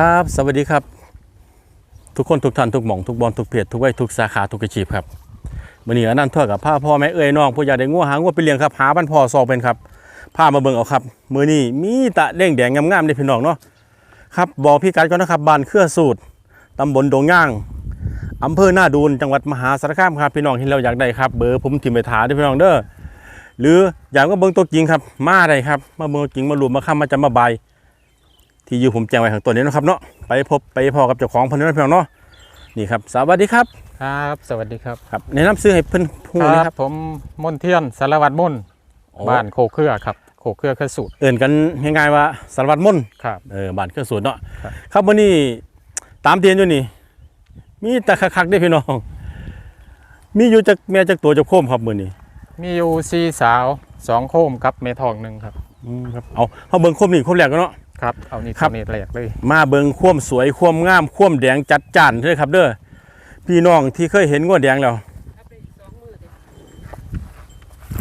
ครับ สวัสดีครับ ทุกคนทุกท่านทุกหม่องทุกบอลทุกเพจทุกวัยทุกสาขาทุกอาชีพครับวันนี้อนันทั่วกับพ่อพ่อแม่เอ้ยน้องผู้อยากได้งัวหางัวไปเลี้ยงครับหาบ้านพ่อซอกเป็นครับพามาเบิ่งเอาครับมือนี้มีตะเด้งแดงงามๆเด้พี่น้องเนาะครับบอกพี่กัดก่อนนะครับบ้านเครือสูตรตำบลดงย่างอำเภอหน้าดูนจังหวัดมหาสารคามครับพี่น้องที่เราอยากได้ครับเบอร์ผมทิมไปถาเด้อพี่น้องเด้อหรืออยากมาเบิ่งตัวจริงครับมาได้ครับมาเบิ่งตัวจริงมารวมมาค้ำมาจำมาใบา ที่อยู่ผมแจ้งไว้ข้างต้นนี้เนาะครับเนาะไปพบไปพอกับเจ้าของเพิ่นเนาะพี่น้องเนาะนี่ครับสวัสดีครับครับ สวัสดีครับครับแนะนำซื้อให้เพิ่นผู้คนะรัครับผมมนเทียนสารวัตรมนโอ้ บ้านโคเครือครับโคเครือเครือสูตรเอิ่นกันง่ายๆว่าสารวัตรมนต์ครับ เออบ้านเครื่องสวนเนาะครับ ครับวันนี้ตามเตียนอยู่นี่ มีแต่คักๆเด้อพี่น้อง มีอยู่จากแม่จากตัวจากโคมครับมื้อนี้มีอยู่ซีสาวสองโคมกับเมทองหนึ่งครับ อืมครับเอาเฮาเบิ่งโคมนี่โคมแรกกันเนาะ ครับเอานี่ครับตัวนี้แรกเลยมาเบิ่งความสวยความงามความแดงจัดจ้านเด้อครับ เด้อพี่น้องที่เคยเห็นงัวแดงแล้ว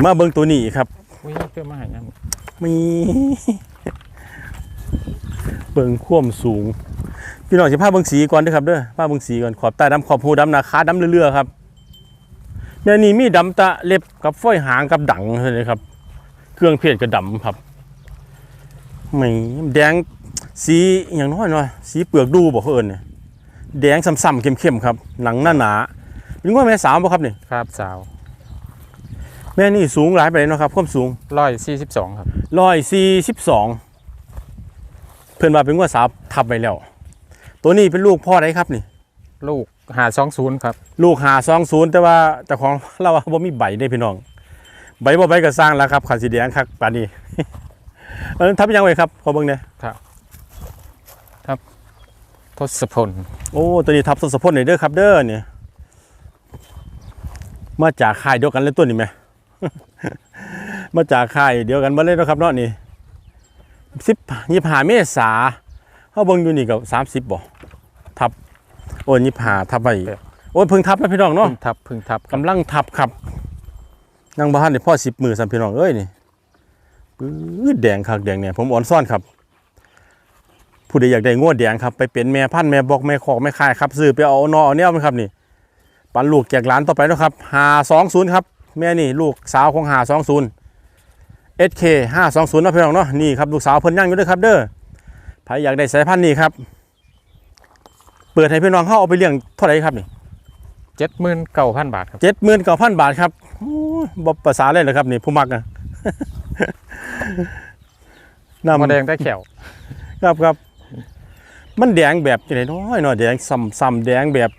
มาเบิ่งตัวนี้ครับ อุ้ยเพื่อมาใหายน้มี เบิ่งความสูง พี่น้องสิพาเบิ่งสีก่อนเด้อครับเด้อพาเบิ่งสีก่อนขอบใต้ดำขอบหูดำหนาขาดำเรื่อยๆครับแม่นี่มีดำตะเล็บกับฝ้อยหางกับดังเท่านี้ครับ เครื่องเพศก็ดำครับ ไม่แดงสีอย่างน้อยหน่อยสีเปลือกดูบ่เขาเอิญเนี่ยแดงซ้ำๆเข้มๆครับ หนังหนาๆเป็นว่าแม่สาวบ่ครับนี่ำครับสาว แม่นี่สูงหลายไปเลยเนาะครับความสูงร้อยสี่สิบสองครับร้อยสี่สิบสองเพื่อนว่าเป็นว่าสาวทับไปแล้ว ตัวนี้เป็นลูกพ่อไดครับนี่ ลูกหาสองศูนย์ครับ ลูกหาสองศูนย์แต่ว่าเจ้าของเราว่าบ่มีใบได้พี่น้อง ใบบ่ใบก็สร้างแล้วครับขันสีแดงครับป่านนี้ เออทับยังไงครับขอเบิ่งเนี่อยทศพลโอ้ตัวนี้ทับสดสะพนหน่อยเด้อครับเด้อเนี่ยมาจากค่ายเดียวกันเลยตัวนี้ไหม มาจากค่ายเดียวกันมาเลยเนาะครับเนาะนี่สิบยี่ห้าเมษาเขาเบิ่งอยู่นี่กับสามสิบบ่ทับโอ้ยยี่ห้าทับไปโอ้ยเพิ่งทับแล้วพี่น้องเนาะ พึ่งทับพึ่งทับครับกำลังทับครับนั่งบ้านนี่พ่อสิบมือสัมพี่น้องเอ้ยนี่ปื้ด แดงคักแดงเนี่ยผมอ่อนซ่อนครับ ผู้ใดอยากได้งวดแดงครับ ไปเป็นแม่พันธุ์แม่บอกแม่ขอกแม่คายครับซื้อไปเอานอเอาเนี่ยมันครับนี่ปันลูกแจกหลานต่อไปเนาะครับหาสองศูนย์ครับแม่นี่ลูกสาวของหาสองศูนย์เอสเคห้าสองศูนย์นาะพี่น้องเนาะนี่ครับลูกสาวเพิ่นย่างอยู่ด้วยครับเด้อใครอยากได้สายพันธุ์นี้ครับ เปิดให้พี่น้องเข้าเอาไปเลี้ยงเท่าไหร่ครับนี่เจ็ดหมื่นเก้าพันบาทครับเจ็ดหมื่นเก้าพันบาทครับโอ้ยบภาษาเลยเหรอครับนี่ผู้มักอะ นำมะแดงได้แขวครับครับ มันแดงแบบจะไหนน้อยเนาะแดงซ้ำซ้ำแดงแบบ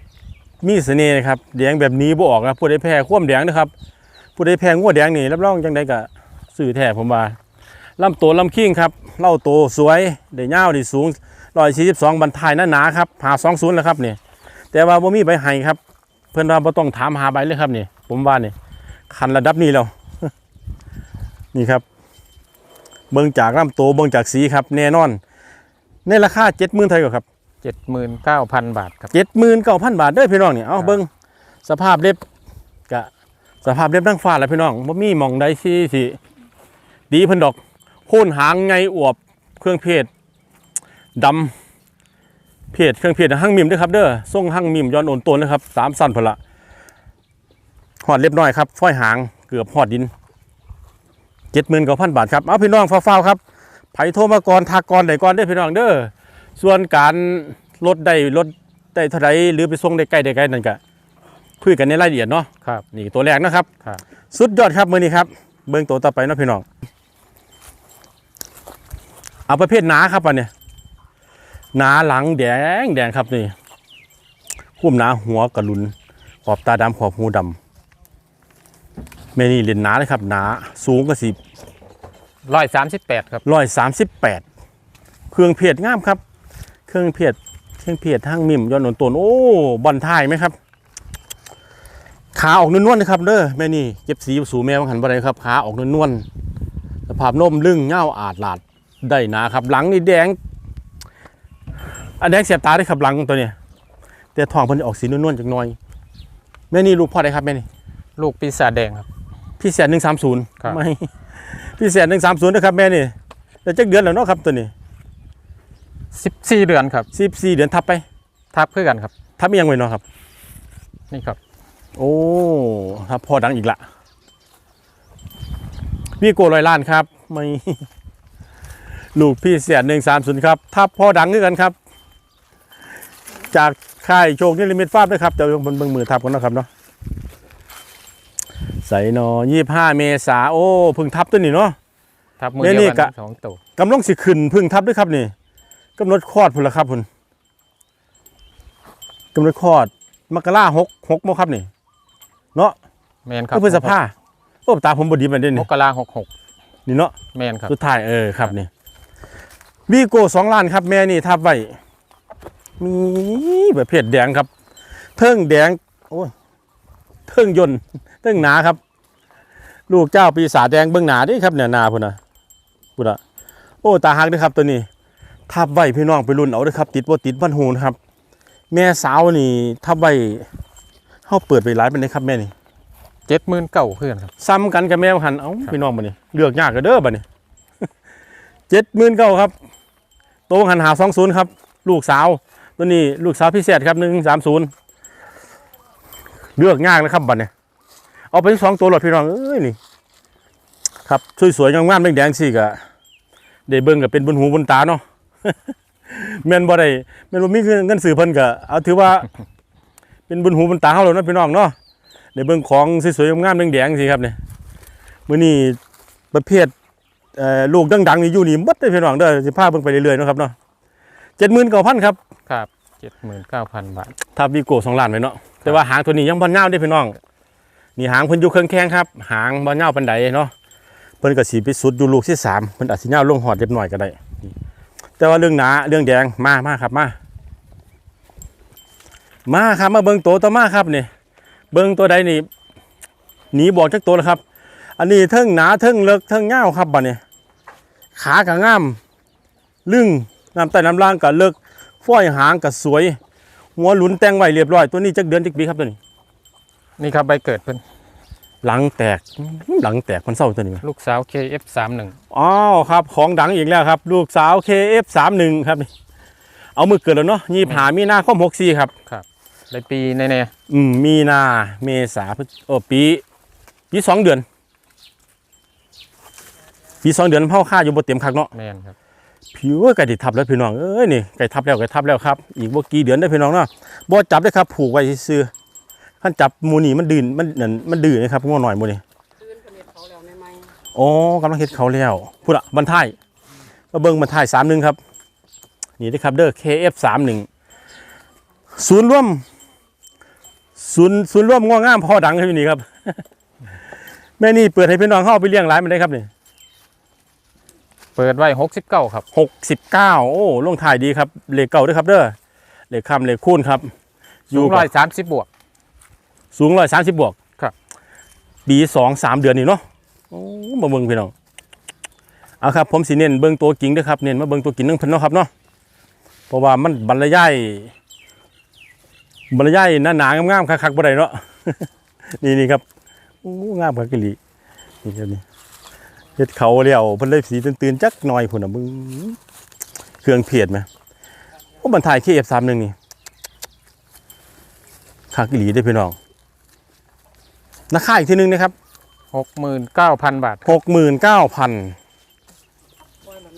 มีเสน่ห์นะครับแดงแบบหนี้บ่ออกนะผู้ใดแพ้คว่มแดงนะครับผู้ใดแพ้งัวแดงนี่รับรองจังไดก็สื่อแท้ผมว่าลำตัวลำคิงครับเล่าโตสวยได้ยาวได้สูง142บรรทายหนาๆครับหา20แล้วครับนี่แต่ว่าบ่มีใบไห้ครับ เพื่อนว่าบ่ต้องถามหาใบเลยครับนี่ผมว่านี่คันระดับนี้แล้วนี่ครับ เบิ่งจากลำตัวเบิ่งจากสีครับแน่นอน ในราคา70,000เท่าไหร่ครับเจ็ดหมื่นเก้าพันบาทครับ79,000บาทเด้อพี่น้องนี่เอาครับเบิ่งสภาพเล็บกะสภาพเล็บทั้งฟ้าแล้วพี่น้องบ่มีหม่องใดที่สิดีเพิ่นดอกโค่นหางไงอวบเครื่องเพศดำเพศเครื่องเพศหั่งมิมเด้อครับเด้อทรงหั่งมิมย้อนโอนโตนนะครับสามสั้นพุ่นละหอดเล็บน้อยครับฝ้อยหางเกือบหอดดิน 79,000บาทครับเอาพี่น้องฟ้าวๆครับไผโทรมาก่อนทากก่อนได้ก่อนเด้อพี่น้องเด้อส่วนการลดได้ลดได้เท่าไรหรือไปส่งได้ใกล้ได้ไกลนั่นก็คุยกันในรายละเอียดเนาะครับนี่ตัวแรกนะครับครับสุดยอดครับมือนี้ครับ เบิ้งตัวต่อไปเนาะพี่น้อง เอาประเภทหนาครับอันเนี้ยหนาหลังแดงแดงครับนี่คุ้มหนาหัวกระลุนขอบตาดำขอบหูดำ แม่นี่เรียนหนาเลยครับหนาสูงก็สิร้อยสามสิบแปดครับร้อยสามสิบแปดเครื่องเพจงามครับ เครื่องเพจเครื่องเพจทั้งมิมย้อนหนนตนโอ้บอลท้ายไหมครับ ขาออกนวลๆนะครับเด้อแม่นี่เก็บสีสู่แมวหันบ่ได้ครับขาออกนวลๆสภาพนมลึงเง่าอาดลาดได้หนาครับ หลังนี่แดง อันแดงเสียบตาได้ครับหลังตัวเนี้ยแต่ทองเพิ่นจะออกสีนวลๆจักหน่อยแม่นี่ลูกพ่อได้ครับแม่นี่ลูกปีศาจแดงครับ พี่แสนหนึ่งสามศูนย์ครับ ไม่ พี่แสนหนึ่งสามศูนย์นะครับแม่นี่แต่จักเดือนแล้วเนาะครับตัวนี้สิบสี่เดือนครับสิบสี่เดือนทับไป ทับเพื่อกันครับ ทับอีหยังไว้เนาะครับ นี่ครับ โอ้ครับพอดังอีกละพี่โกลอยล้านครับ ไม่ ลูกพี่เสียหนึ่งสามศูนย์ครับ ทับพอดังด้วยกันครับ จากค่ายโชคนิลิมิตฟาร์มด้วยครับเดี๋ยวบนเบิ้งมือทับกันนะครับเนาะ ใส่นอยี่ห้าเมษาโอ้เพึ่งทับตัวนี้เนาะทับมือเนี่ยเดียวนี่กันกะสองตัวกำลังสิขึ้นเพึ่งทับด้วยครับนี่กำหนดคลอดพุ่นละครับพุ่นกำหนดคลอดมกราหกหกโมงครับนี่เนาะแมนครับก็เพื่อสภาโอ้ตาผมบดีมันได้มนี่กราหกหกนี่เนาะแมนครับสุดท้ายเออครับนี่วีโก้สองล้านครับ แม่นี่ทับไว้มีประเภทแดงครับ เทิงแดง โอ้ยเทิงยน ต์เทิงหนาครับ ลูกเจ้าปีศาจแดงเบื้องหนาเดิครับเนี่ยหนาพุ่นนะพุ่นอะโอ้ตาหักเด้วยครับตัวนี้ทับไว้พี่น้องไปรุ่นเอาเด้วยครับ ติดบ่ติดพันหูนะครับ แม่สาวนี่ทับไว้เฮาเปิดไปหลายเป็นไดครับแม่นี่เจ็ดหมื่นเก้าเพื่อนครับซ้ำกันกับแมวหันเอ้าครับพี่น้องบัดนี้เลือกยากกันเด้อบัดนี้เจ็ดหมื่นเก้าครับโตหันหาสองศูนย์ครับ ลูกสาวตัวนี้ลูกสาวพิเศษครับหนึ่งสามศูนย์เลือกยากนะครับบัดนี้ เอาไปสองตัวหลอดพี่น้องเอ้ยนี่ครับสวยๆงามๆแดงๆสิกะได้เบิ่งกับเป็นบนหูบนตาเนาะแม่นบ่ได้แม่นบ่มีเงินซื้อเพิ่นก็เอาถือว่า เป็นบนหูบนตาเฮาแล้วเนาะพี่น้องเนาะในเบื้องของสวยๆงามๆแดงๆสิครับเนี่ยมื้อนี้ประเภทเอ่อลูกดังๆนี่อยู่นี่หมดเลยพี่น้องเด้อสิพาเบิ่งไปเรื่อยๆเนาะครับเนาะ79,000ครับครับเจ็ดหมื่นเก้าพันบาทถ้าวีโก้2ล้านไว้เนาะแต่ว่าหางตัวนี้ยังบ่ยาวเด้พี่น้อง นี่หางเพิ่นอยู่เครื่องแข้งครับ หางบ่ยาปานใดเนาะเพิ่นก็สิไปสุดอยู่ลูกที่สามเพิ่นอาจสิยาลงหอดเล็บหน้อยก็ได้ แต่ว่าเรื่องหนาเรื่องแดงมามาครับมา มาครับมาเบิ่งตัวต่อมาครับนี่เบิ่งตัวใดนี่หนีบอกจักตัวแล้วครับ อันนี้เทิงหนาเทิงเลิกเทิงเงาครับบัดนี้ขากะง่ามลึงน้ำใต้น้ำล่างกะเลิกฝ้อยหางกะสวย หัวหลุนแต่งไว้เรียบร้อย ตัวนี้จักเดือนจักปีครับตัวนี้ นี่ครับใบเกิดเพิ่นหลังแตกหลังแตกมันเศร้าตัวนี้ลูกสาว KF สามหนึ่งอ๋อครับ ของดังอีกแล้วครับ ลูกสาว KF31 ครับนี่เอามือเกิดแล้วเนาะยี่ผามีนาคม64ครับได้ปีแน่อืมมีนาเมษาพฤศโอ้ปีปีสองเดือนปีสองเดือนเผาค่าอยู่บนเต็มคักเนาะๆแมนครับผิวไก่ติดทับแล้วพี่น้องเอ้ยนี่ไก่ทับแล้วไก่ทับแล้วครับ อีกบ่กี่เดือนได้อพี่น้องเนาะบ่จับได้อครับ ผูกไว้ซื่อ ๆขั้นจับหมูนี่มันดื้นมันนั่นมันดื้อนะครับงัวหน่อยหมูนี่คืนผลิตเขาแล้วไม่ไหมอ๋อกำลังเฮ็ดเขาแล้วพูดอะบรรทายมาเบิ่งบรรทาย31ครับ นี่เด้อครับเด้อ KF31 ศูนย์ร่วมศูนย์ศูนย์ร่วมง่วงงามพอดังอยู่นี่ครับ แม่นี่เปิดให้พี่น้องเข้าไปเลี้ยงร้านมันได้ครับนี่เปิดไว้หกสิบเก้าครับหกสิบเก้าโอ้ลงถ่ายดีครับเลขเก่าด้วยครับเด้อเลขคำเลขคูณครับสูงร้อยสามสิบบวก สูงร้อยสามสิบบวกครับ ปีสองสามเดือนนี่เนาะโอ้มาเบิ่งพี่น้องเอาครับผมสิเน้นเบิ่งตัวกิ่งด้วยครับเน้นมาเบิ่งตัวกิ่งนึงเพิ่นเนาะครับเนาะเพราะว่ามันบรรยายบรรยายหนาหนางามๆคักๆบ่ได้เนาะนี่นี่ครับโอ้งามคักอีหลีนี่ครับนี่เฮ็ดเขาแล้วเพิ่นเลยสีตื่นๆจักหน่อยพุ่นน่ะมึงเครื่องเพียดไหมโอ้บรรทาย KF31 นี่คักอีหลีเด้อพี่น้อง ราคาอีกทีหนึงนะครับหกหมื่นเก้าพันบาทหกหมื่นเก้าพัน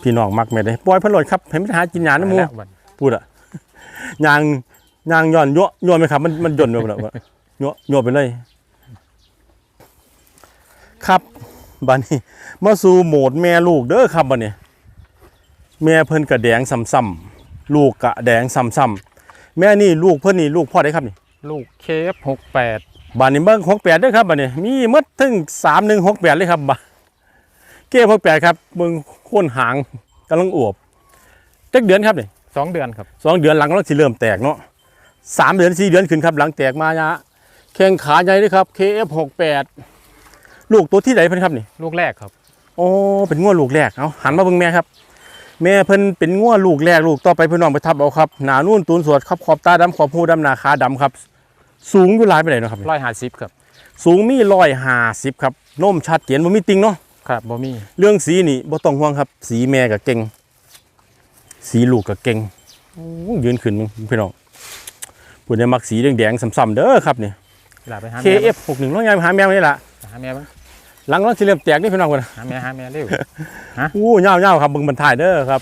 พี่น้องมักไม่ได้ปล่อยเพนโลดครับเห็นมันหากินหยาน้ำมูแล้วบัดพูดอะยางยางย่อนยั่วยั่วไหมครับ มันมันย่นไปหมดแล้วยั่วยั่วไปเลย ครับบัดนี้มาสู่โหมดแม่ลูกเด้อครับบัดนี้แม่เพิ่นกระแดงซ้ำๆลูกกะแดงซ้ำๆแม่นี่ลูกเพิ่นนี่ลูกพ่อได้ครับนี่ ลูก KF หกแปด บานนี้เบิ้งหกแปดด้วยครับบานนี้มีหมดถึงสามหนึ่งหกแปดเลยครับบาเก้หกแปดครับเบิ้งโค่นหางกำลังอวบจักเดือนครับนี่สองเดือนครับสองเดือนหลังกำลังสิเริ่มแตกเนาะสามเดือนสี่เดือนขึ้นครับหลังแตกมาเนี่ยแข้งขาใหญ่ด้วยครับ KF หกแปดลูกตัวที่ไหนเพิ่นครับนี่ลูกแรกครับโอ้เป็นง้วลูกแรกเอาหันมาเบิ่งแม่ครับ แม่เพิ่นเป็นง้วลูกแรกลูกต่อไปเพิ่นน้องไปทับเอาครับหนานุ่นตูนสวดครับขอบตาดำขอบหูดำหนาขาดำครับ สูงอยู่หลายไปไหนใดเนาะครับร้อยห้าสิบครับ สูงมีร้อยห้าสิบครับนมชัดเจนบ่มีติงเนาะครับบ่มีเรื่องสีนี่บ่ต้องห่วงครับ สีแม่ก็เก่ง สีลูกก็เก่งโอ้ยืนขึ้นมึงพี่น้องผู้ใดมักสีแดงๆซ้ำๆเด้อครับนี่หลาไปหาแม่ KF 61น้องยายหาแมวนี่ล่ะหาแม่บ้างหลังร้อนสิเริ่มแตกนี่พี่น้องคนหาแม่หาแม่เร็วอู้ยาวๆครับเบิ่งบรรทายเด้อครับ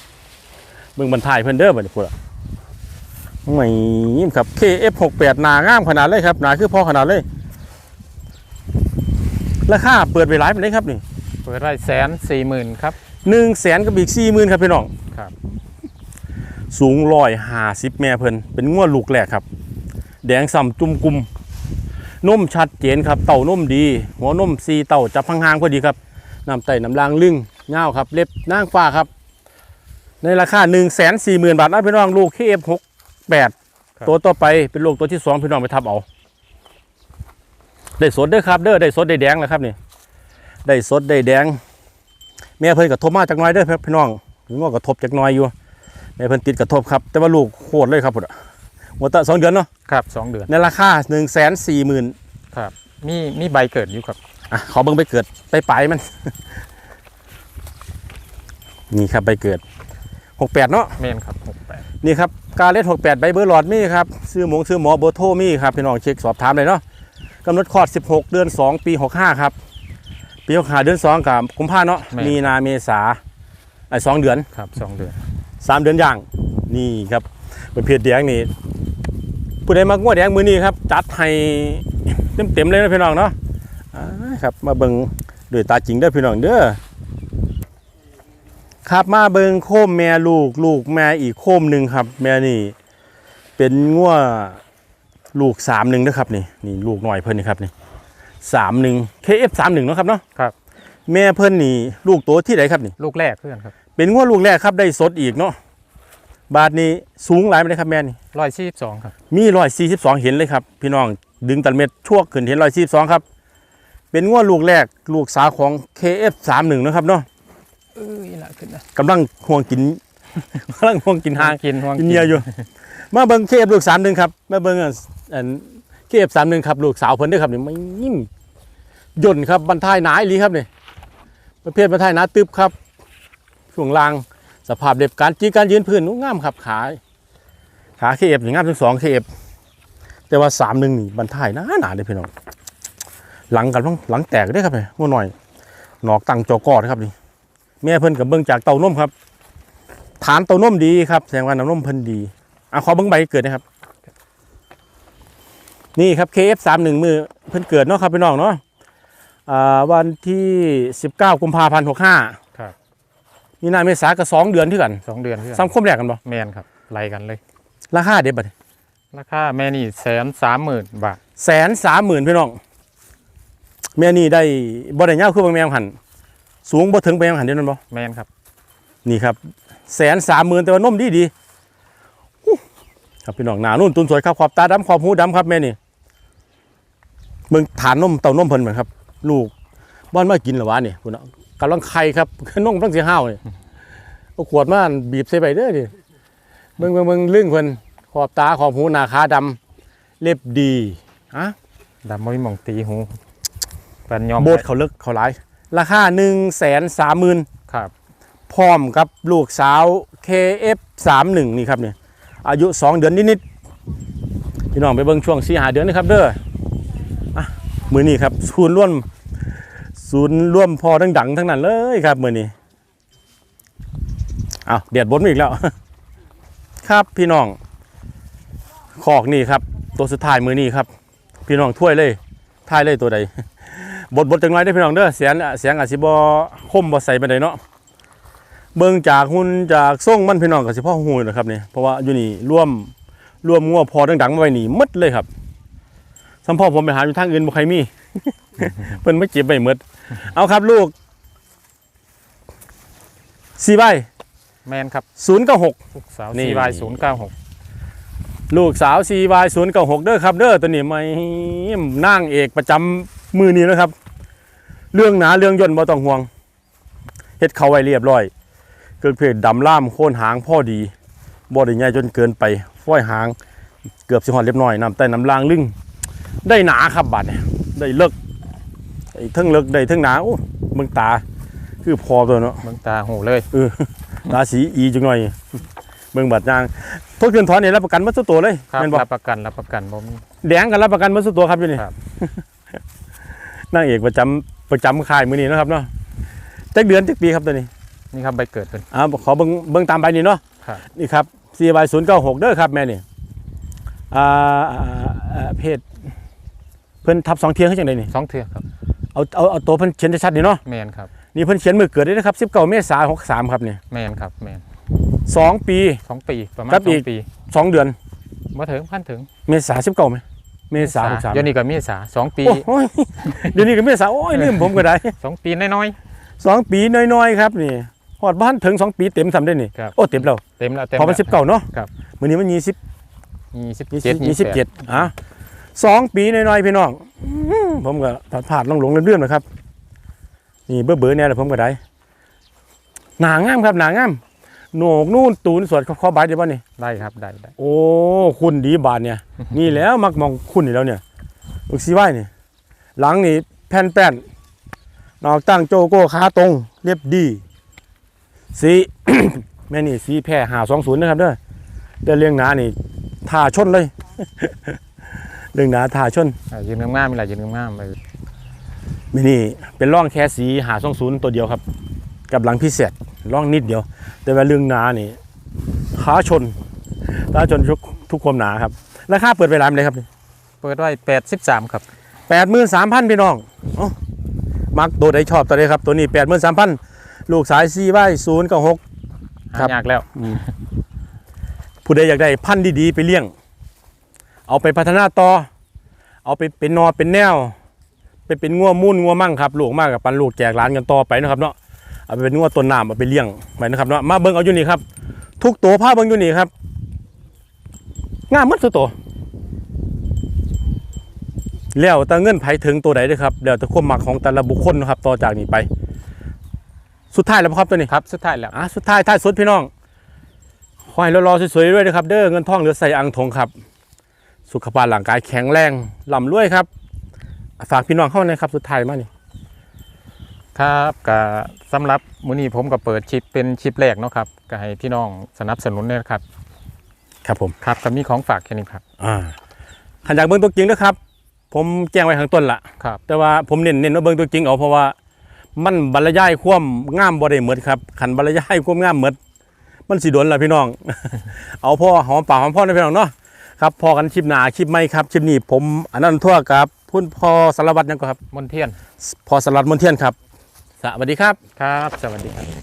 เบิ่งบรรทายเพิ่นเด้อบัดนี้พุ่นล่ะ ไม่ยิ้มครับ KF68 หนางามขนาดเลยครับหนาคือพอขนาดเลย ราคาเปิดไปหลายปานใดครับนี่เปิดไว้แสนสี่หมื่นครับ1แสนกับอีก40,000ครับพี่น้องครับ สูงร้อยห้าสิบแม่เพิ่นเป็นง้วลูกแรกครับ แดงส่ำจุ่มกุมนมชัดเจนครับ เต่านมดี หัวนมซีเต่าจับห่างๆพอดีครับน้ำไต่น้ำลางลึงเงาวครับ เล็บนางฟ้าครับ ในราคา1นึ่งแสนสี่หมื่นบาทนะพี่น้องลูกเคฟหก แปดตัวต่อไปเป็นลูกตัวที่สองพี่น้องไปทับเอา ได้สดเด้อครับเด้อได้สดได้แดงแล้วครับนี่ได้สดได้แดง แม่เพิ่นกระทบมาจากหน้อยเด้อพี่น้องหรือว่ากระทบจากหน้อยอยู่แม่เพิ่นติดกระทบครับ แต่ว่าลูกโคตรเลยครับพุ่นอะหมดแต่สองเดือนเนาะครับสองเดือนในราคา1นึ่งแสนสี่หมื่น ครับ มีมีใบเกิดอยู่ครับ อะขอเบิ่งไปเกิดไปปลายมัน นี่ครับไปเกิดหกแปดเนาะเมนครับหกแปด นี่ครับกาเลสหกแปดใบเบอร์หลอดมีครับซื้อหมงซื้อหมอเบอร์โทรมีครับพี่น้องเช็คสอบถามเลยเนาะกำหนดคลอด 16 เดือน 2 ปี 65 ครับ ปี65เดือน 2 กับกุมภาเนาะมีนาเมษาไอ้สองเดือน ครับสองเดือนสามเดือนย่างนี่ครับเป็นเพจแดงนี่ผู้ใดมักงวดแดงมือนี้ครับ จัดให้เต็มเต็มๆเลยนะพี่น้องเนาะอ่าครับมาเบิงด้วยตาจริงเด้อพี่น้องเด้อ ครับมาเบิงโคมแม่ลูก ลูกแม่อีกโคมหนึ่งครับ แม่นี่ เป็นงัวลูกสามหนึ่งนะครับนี่นี่ลูกหน่อยเพิ่นนี่ครับนี่สามหนึ่ง KF สามหนึ่งเนาะครับเนาะครับ แม่เพิ่นนี่ ลูกตัวที่ไหนครับนี่ ลูกแรกเพื่อนครับ เป็นงวดลูกแรกครับได้สดอีกเนาะบาทนี้สูงหลายไหมครับแม่นี่ร้อยสี่สองครับ มีร้อยสี่สิบสองเห็นเลยครับ พี่น้องดึงตันเม็ดชั่วขึ้นเห็นร้อยสี่สิบสองครับ เป็นงวดลูกแรกลูกสาวของ KF 3 1นะครับเนาะ เอ้ยละขึ้นนะกำลังห่วงกินกำลังห่วงกินหางกินห่วงกินเนียอยู่ มาเบิ่ง KF ลูก3 1ครับมาเบิ่งอันอัน KF 3 1ครับลูกสาวเพิ่นเด้วยครับนี่ไม่ยิ่มย่นครับบรรทายหนาอีหลีครับนี่ประเภทบรรทายหนาตึบครับช่วงล่างสภาพเด็บการจีการยืนพื้นนู้งามครับขาขา KF อย่างงามทั้งสอง KF แต่ว่า3 1นี่บรรทายหนาหนาเลยพี่น้องหลังกันต้องหลังแตกได้อครับเนี่ยงัวหน่อย หนอกตังจอกอดครับนี่ แม่เพิ่นกับเบิ่งจากเต้านมครับ ฐานเต้านมดีครับแสดงว่าน้ำนมเพิ่นดีอะขอเบิ่งใบเกิดนะครับ นี่ครับ KF31 มือเพิ่นเกิดเนาะครับพี่น้องเนาะอ่าวันที่ 19 กุมภาพันธ์65ครับ มีนาเมษาก็2เดือนที่กันสองเดือนเพื่อนซ้ำคมแรกกันบ่แมนครับไล่กันเลย ราคาเด็ดบัดราคาแม่นี่แสนสามหมื่นบาทแสนสามหมื่นพี่น้องแม่นี่ได้บ่ได้ยาวคือบางแมวหัน สูงบ่ถึงไปแมวหันเดียวนั้นบ่แมนครับ นี่ครับแสนสามหมื่นแต่ว่านมดีดีอู้ครับพี่น้องหนานุ่นตุนสวยครับขอบตาดำขอบหูดำครับแม่นี่เบิ่งฐานนมเต่านมเพิ่นเหมือนครับ ลูกบ้านมากินเหรอวะนี่คุณน่ะกำลังไข่ครับนมต้องเสียห้าวนี่เอาขวดมาบีบใส่ไปเด้อดิเบิ่งเบิ่งเบิ่งลึ่งเพิ่นขอบตาขอบหูหน้าขาดำเล็บดีฮะดำไม่มองตีหูปันยอมโบดเขาเลิกเขาหลาย ราคา1นึ่งแสนสามหมื่นครับพร้อมกับลูกสาว KF31 นี่ครับเนี่ยอายุ 2 เดือนนิดๆพี่น้องไปเบิ่งช่วง4หาเดือนนะครับเด้ออะมือนี้ครับศูนย์ร่วมศูนย์ร่วมพอทั้งดังทั้งนั้นเลยครับมือนี้อ้าวเดียดบนมาอีกแล้ว ครับพี่น้องขอกนี่ครับ ตัวสุดท้ายมือนี้ครับ พี่น้องถ้วยเลยท้ายเลยตัวใด บดบดจังไรได้อพี่น้องเด้อเสียงเสียงอาจสิบ่คมบ่ใส่ไปไดเนาะเบิ่งจากหุ่นจากส่งมันพี่น้องกับสิพ่อหูยนะครับนี่เพราะว่าอยู่นี่ร่วมร่วมงัวพอดังๆมาไว้นี่หมดเลยครับสัมพ่อผมไปหาอยู่ทางอื่นบ่ใครมีเพิ่นไม่เก็บไปหมดเอาครับลูกสี่ใบแมนครับศูนย์เก้าหกลูกสาวนี่ซีวายศูนย์เก้าหกลูกสาวสี่ใบศูนย์เก้าหกเด้อครับเด้อตัวนี้ไม่นั่งเอกประจำมือนี้นะครับ เรื่องหนาเรื่องย่นบ่ต้องห่วงเฮ็ดเขาไว้เรียบร้อยเกิดเพศดำล่ามโค่นหางพ่อดีบ่ได้ใหญ่จนเกินไปฝ้อยหางเกือบสิหอดเรียบร้อยน้ำใต้น้ำลางลึงได้หนาครับบาดเนี่ยได้เลิกไอ้เทั้งเลิกได้เทั้งหนาโอ้เบิ่งตาคือพอตัวเนาะเมืองตาหูเลยตาสีอีจังหน่อยเบิ่งบัตรยางทุกเงินถอนนี่รับประกันหมัดสุดตัวเลยครับแม่นบ่รับประกันรับประกันบ่มีแดงกันรับประกันหมัดสุดตัวครับอยู่นี่ครับนางเอกประจำ ประจำค่ายมื้อนี้เนาะครับเนาะจักเดือนจักปีครับตัวนี้นี่ครับใบเกิดเป็น อ่าขอเบิ่งเบิ่งตามใบนี้เนาะครับ นี่ครับ CY 096เด้อครับแม่นี่อ่าอ่าอ่าเพศเพิ่นทับสองเทียงคือจังไดนี่สองเทือครับเอาเอาเอาตัวเพิ่นเขียนชัดๆนี่เนาะแมนครับนี่เพิ่นเขียนมือเกิดด้วยนะครับ19เมษายน63ครับนี่แมนครับแมนสองปี สองปีประมาณครับสอีอกงปีสองเดือนมาถึงพันถึงเมษา19ไหม เมษา63เดี๋ยวนี้ก็เมีษาสองปีโอ้ยเดี๋ยวนี้ก็เมษาโอ้ยลืมผมก็ได้สองปีน้อยสองปีน้อยๆครับนี่ฮอดบ้านถึงสองปีเต็มสำได้นี่ครับโอ้เต็มแล้วๆเต็มแล้วเต็มพอมันสิบเก้าเนาะครับมื้อนี้มันยี่สิบยี่สิบยี่เจ็สิดบยี่สิบเจ็ดอะสองปีน้อยๆพี่น้องอื้อผมก็ผ่านผ่านลงหลงเรื่อยๆนะครับ นี่เบื่อเบื่อๆเนี่ยแหละผมก็ได้หนางามครับหนางาม โหนกนู่นตูนสวดเขาขอบายได้ป่ะนี่ได้ครับได้ได้โอ้คุณดีบาทเนี่ย นี่แล้วมักมองคุณนี่แล้วเนี่ยลูกซีไว้นี่หลังนี่แผ่นแป้นนอกตั้งโจโก้ขาตรง เรียบดี สีแม่นี่สีแพร่หาสองศูนย์นะครับเด้อเด้อเรื่องหนานี่ท่าชนเลยเรื่องหนาท่าชนอ่ายืนงามๆมีหลายยืนงามๆไป มินี่เป็นร่องแค่สีหาสองศูนย์ตัวเดียวครับ กับหลังพิเศษร่องนิดเดียว แต่ว่าเรื่องหนานี่ขาชนขาชนทุกทุกความหนาครับ ราคาเปิดไปร้านเลยครับเปิดไว้แปดสิบสามครับแปดหมื่นสามพันพี่น้องเอ้ามักตัวใดชอบตัวใดครับ ตัวนี้แปดหมื่นสามพันลูกสายซีไว้ศูนย์กับหกคหารับยากแล้วผู้ใดอยากได้พันธุ์ดีๆ ไปเลี้ยง เอาไปพัฒนาต่อ เอาไปเป็นนอเป็นแนว ไปเป็นงัวมุ่นงัวมั่งครับลูกมากกับปันลูกแจกร้านกันต่อไปนะครับเนาะ เอาไปเป็นงัวต้นน้ำเอาไปเลี้ยงไปนะครับเนาะมาเบิ่งเอาอยู่นี่ครับ ทุกตัวผ้าเบิ่งอยู่นี่ครับงามหมัดสุดตัวแล้วแต่เงินไผถึงตัวใดเด้วยครับแล้วแต่ความมักของแต่ละบุคคลนะครับ ต่อจากนี้ไป สุดท้ายแล้วบ่ครับตัวนี้ครับ สุดท้ายแล้วอะสุดท้ายท้ายสุดพี่น้องขอให้รอๆสวยๆด้วยนะครับเด้อเงินทองเหลือใส่อังทงครับ สุขภาพร่างกายแข็งแรงลำรวยครับ ฝากพี่น้องเข้านะครับ สุดท้ายมานี่ ครับก็สำหรับมื้อนี้ผมก็เปิดชิปเป็นชิปแรกเนาะครับก็ให้พี่น้องสนับสนุนเนี่ยนะครับ ครับผมครับก็มีของฝากแค่นี้ครับอ่าขันอยากเบิ่งตัวจริงนะครับ ผมแจ้งไว้ข้างต้นละครับ แต่ว่าผมเน้นเน้นว่าเบิ่งตัวจริงเอาเพราะว่ามันบรรยายความงามบ่ได้เหมือนครับขันบรรยายความงามเหมือนมันสิโดนละพี่น้อง เอาพ่อหอมปากหอมพ่อนะพี่น้องเนาะครับพอกันคลิปหน้าคลิปไม่ครับคลิปนี้ผมอันนั้นทั่วกับพุ่นพ่อสารวัตรยังก็ครับมนเทียน พอสลัดมนเทียนครับ สวัสดีครับ ครับ สวัสดีครับ